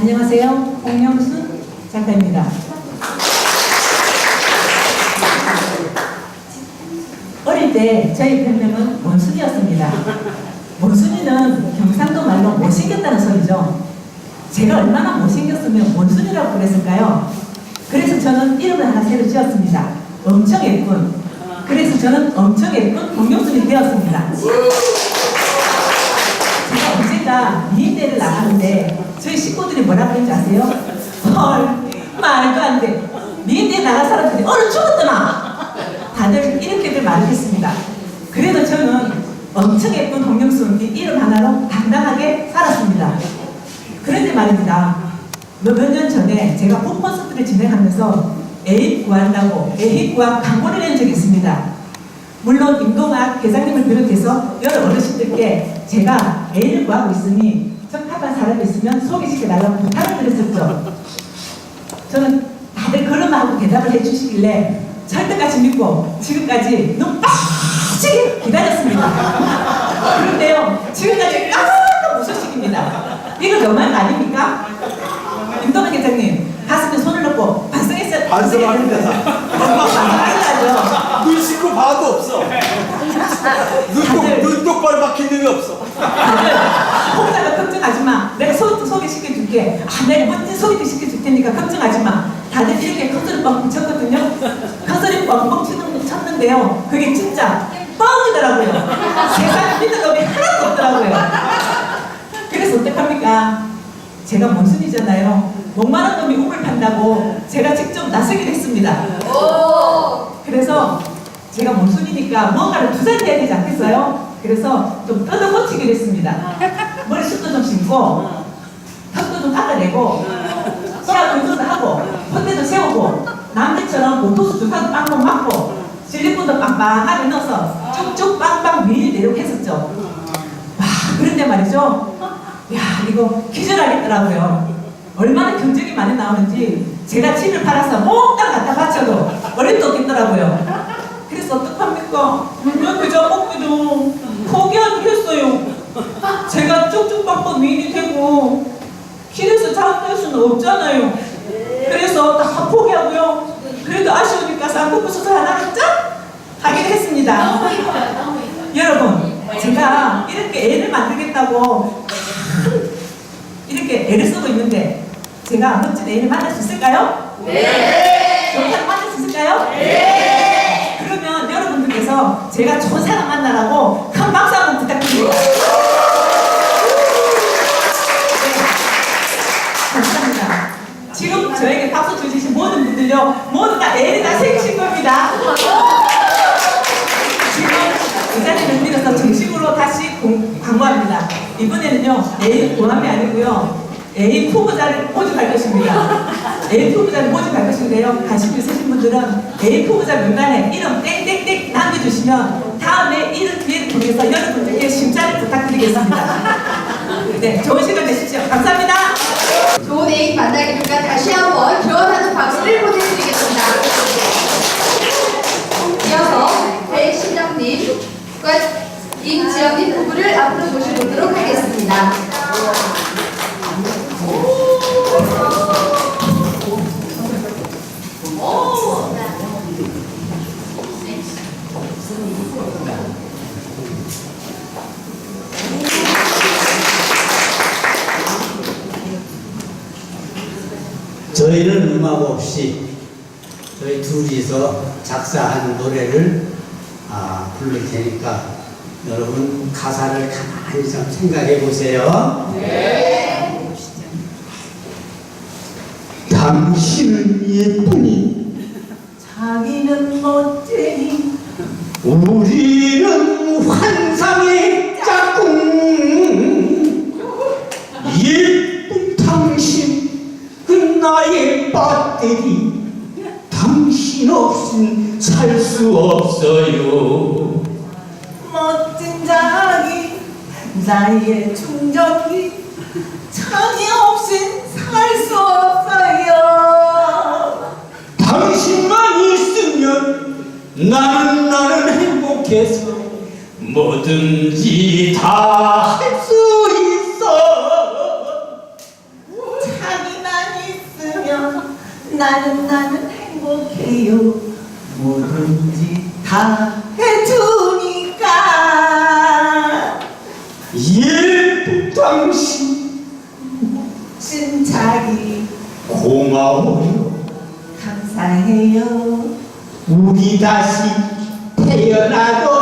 안녕하세요. 홍영순 작가입니다. 어릴 때 저희 별명은 원순이었습니다. 원순이는 경상도 말로 못생겼다는 소리죠. 제가 얼마나 못생겼으면 원순이라고 그랬을까요? 그래서 저는 이름을 하나 새로 지었습니다. 엄청 예쁜. 그래서 저는 엄청 예쁜 홍영순이 되었습니다. 제가 미인대를 나가는데 저희 식구들이 뭐라 그랬는지 아세요? 헐 말도 안 돼. 미인대 나갈 사람들이 얼른 죽었더나. 다들 이렇게들 말을 했습니다. 그래도 저는 엄청 예쁜 홍영순 이 이름 하나로 당당하게 살았습니다. 그런데 말입니다. 몇 년 전에 제가 북콘서트를 진행하면서 애입 구한다고 애입 구한 광고를 낸 적이 있습니다. 물론 임동학 회장님을 비롯해서 여러 어르신들께 제가 애인을 구하고 있으니 적합한 사람이 있으면 소개시켜 달라고 부탁을 드렸었죠. 저는 다들 그런마하고 대답을 해주시길래 절대까지 믿고 지금까지 눈 빠지게 기다렸습니다. 그런데요, 지금까지 깜짝 무소식입니다. 이거 너무한 거 아닙니까? 임동학 회장님, 가슴에 손을 넣고 반성했어요. 반성합니다. 반성하셔야죠. 눈 씻고 봐도 없어. 눈독, 다들- 눈독발 박힌 놈이 없어. 홍사가 걱정하지 마. 내가 소, 소개시켜줄게. 아, 내가 멋진 소개도 시켜줄 테니까 걱정하지 마. 다들 이렇게 컨설이 뻥뻥 쳤거든요. 컨설이 뻥뻥 치는, 쳤는데요. 그게 진짜 뻥이더라고요. 세상에 믿을 놈이 하나도 없더라고요. 그래서 어떡합니까? 제가 mon순이잖아요. 목마른 놈이 우물 판다고 제가 직접 나서기로 했습니다. 그래서 제가 mon순이니까 뭔가를 투자해야 되지 않겠어요? 그래서 좀 뜯어 고치기로 했습니다. 머리숱도 좀 심고 턱도 좀 깎아내고 치아 운동도 하고 콧대도 세우고 남들처럼 보토스 주사도 빵빵 맞고 실리콘도 빵빵하게 넣어서 쭉쭉 빵빵 밀 내려고 했었죠. 와 그런데 말이죠. 야 이거 기절하겠더라고요. 얼마나 경적이 많이 나오는지 제가 침을 팔아서 몽땅 갖다 바쳐도 어림도 없겠더라고요. 그래서 어떡합니까? 왜 그저 먹기도 포기하기로 했어요. 제가 쭉쭉 빡빡 미인이 되고 길에서 자원될 수는 없잖아요. 그래서 다 포기하고요. 그래도 아쉬우니까 쌍꺼풀 수술 하나를 쫙 하기로 했습니다. 여러분, 제가 이렇게 애를 만들겠다고 이렇게 애를 쓰고 있는데 제가 멋진 애를 만날 수 있을까요? 네. 사람 만날 수 있을까요? 네. 여러분들께서 제가 좋은 사람 만나라고 큰 박수 한번 부탁드립니다. 네. 감사합니다. 지금 저에게 박수 주신 모든 분들요, 모두 다 애를 다 생기신 겁니다. 지금 이 자리를 빌어서 정식으로 다시 공- 광고합니다. 이번에는요, 애인 고함이 아니고요, 애인 후보자를 모집할 것입니다. 애인 후보자를 모집할 것인데요, 관심 있으신 분들은 애인 후보자 명단에 이름 땡땡 땡 남겨주시면 다음에 이름 기회를 통해서 여러분들께 심사를 부탁드리겠습니다. 네, 좋은 시간 되십시오. 감사합니다. 좋은 애인 만나기를 위한 다시 한번 교환하는 박수를 보내드리겠습니다. 이어서 배신정님과 임지영님 부부를 앞으로 모셔보도록 하겠습니다. 저희는 음악 없이 저희 둘이서 작사한 노래를 아, 부를 테니까 여러분 가사를 가만히 좀 생각해 보세요. 당신은 예쁘 수 없어요. 멋진 자기 나의 충전기. 자기 없인 살 수 없어요. 당신만 있으면 나는 나는 행복해서 뭐든지 다 할 수 있어. 자기 나는 나는 행복해요 뭐든지 다 해주니까. 예쁜 당신 진작이 고마워요. 감사해요. 우리 다시 태어나도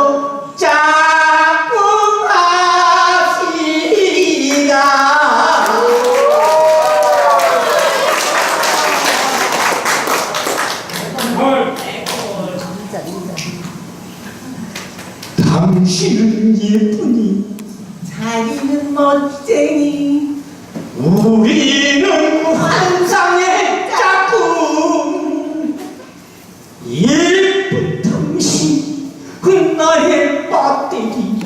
당신은 예쁘니? 자기는 멋쟁이. 우리는 환상의 짝꿍 예쁜 당신 그 나의 배터리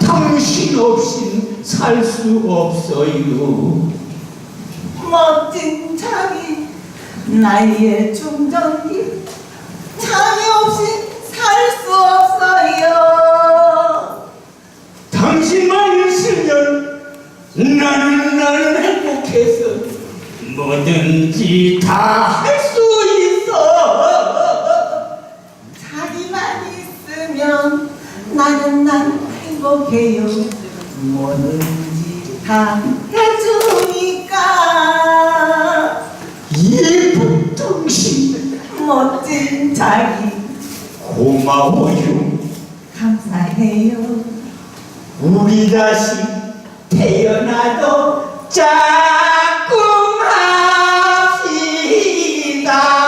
당신 없인 살 수 없어요. 멋진 자기 나의 충전기 해요. 뭐든지 다 해주니까. 이 북둥신 멋진 자기 고마워요. 감사해요. 우리 다시 태어나도 자꾸 합시다.